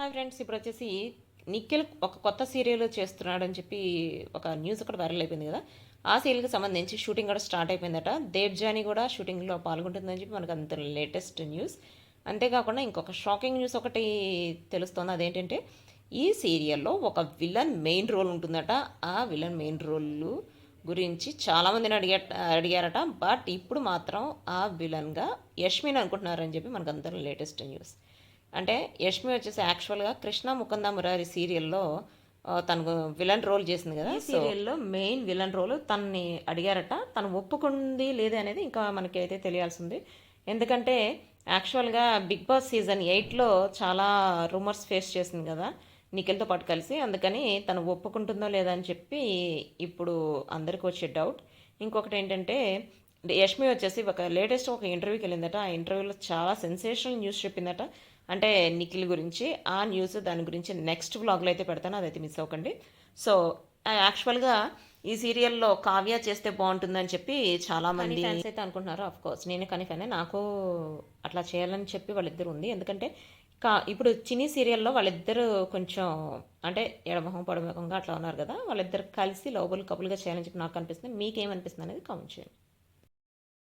Hi friends ఇప్పుడు వచ్చేసి నిఖిల్ ఒక కొత్త సీరియల్ చేస్తున్నాడని చెప్పి ఒక న్యూస్ అక్కడ వైరల్ అయిపోయింది కదా. ఆ సీరియల్కి సంబంధించి షూటింగ్ కూడా స్టార్ట్ అయిపోయిందట. దేవ్జాని కూడా షూటింగ్లో పాల్గొంటుందని చెప్పి మనకు అంత లేటెస్ట్ న్యూస్. అంతేకాకుండా ఇంకొక షాకింగ్ న్యూస్ ఒకటి తెలుస్తుంది. అదేంటంటే ఈ సీరియల్లో ఒక విలన్ మెయిన్ రోల్ ఉంటుందట. ఆ విలన్ మెయిన్ రోల్ గురించి చాలామందిని అడిగా అడిగారట. బట్ ఇప్పుడు మాత్రం ఆ విలన్గా యష్మిన్ అనుకుంటున్నారని చెప్పి మనకు అందరం లేటెస్ట్ న్యూస్. అంటే యష్మి వచ్చేసి యాక్చువల్గా కృష్ణ ముకుంద మురారి సీరియల్లో తనకు విలన్ రోల్ చేసింది కదా. సీరియల్లో మెయిన్ విలన్ రోల్ తనని అడిగారట. తను ఒప్పుకుంది లేదా అనేది ఇంకా మనకి అయితే తెలియాల్సింది. ఎందుకంటే యాక్చువల్గా బిగ్ బాస్ సీజన్ ఎయిట్లో చాలా రూమర్స్ ఫేస్ చేసింది కదా నిఖిల్తో పాటు కలిసి. అందుకని తను ఒప్పుకుంటుందో లేదా అని చెప్పి ఇప్పుడు అందరికి వచ్చే డౌట్ ఇంకొకటి ఏంటంటే యష్మి వచ్చేసి ఒక లేటెస్ట్ ఒక ఇంటర్వ్యూకి వెళ్ళిందట. ఆ ఇంటర్వ్యూలో చాలా సెన్సేషనల్ న్యూస్ చెప్పిందట. అంటే నిఖిల్ గురించి ఆ న్యూస్ దాని గురించి నెక్స్ట్ బ్లాగ్లో అయితే పెడతాను. అదైతే మిస్ అవ్వకండి. సో యాక్చువల్గా ఈ సీరియల్లో కావ్య చేస్తే బాగుంటుందని చెప్పి చాలా మంది ఫ్యాన్స్ అయితే అనుకుంటున్నారు అఫ్ కోర్స్ నేను కానీ నాకు అట్లా చేయాలని చెప్పి వాళ్ళిద్దరు ఉంది. ఎందుకంటే కా ఇప్పుడు చిన్ని సీరియల్లో వాళ్ళిద్దరు కొంచెం అంటే ఎడమొహం పొడమొహంగా అట్లా ఉన్నారు కదా. వాళ్ళిద్దరు కలిసి లోబుల్ కపుల్గా చేయాలని చెప్పి నాకు అనిపిస్తుంది. మీకేమనిపిస్తుంది అనేది కామెంట్ చేయండి.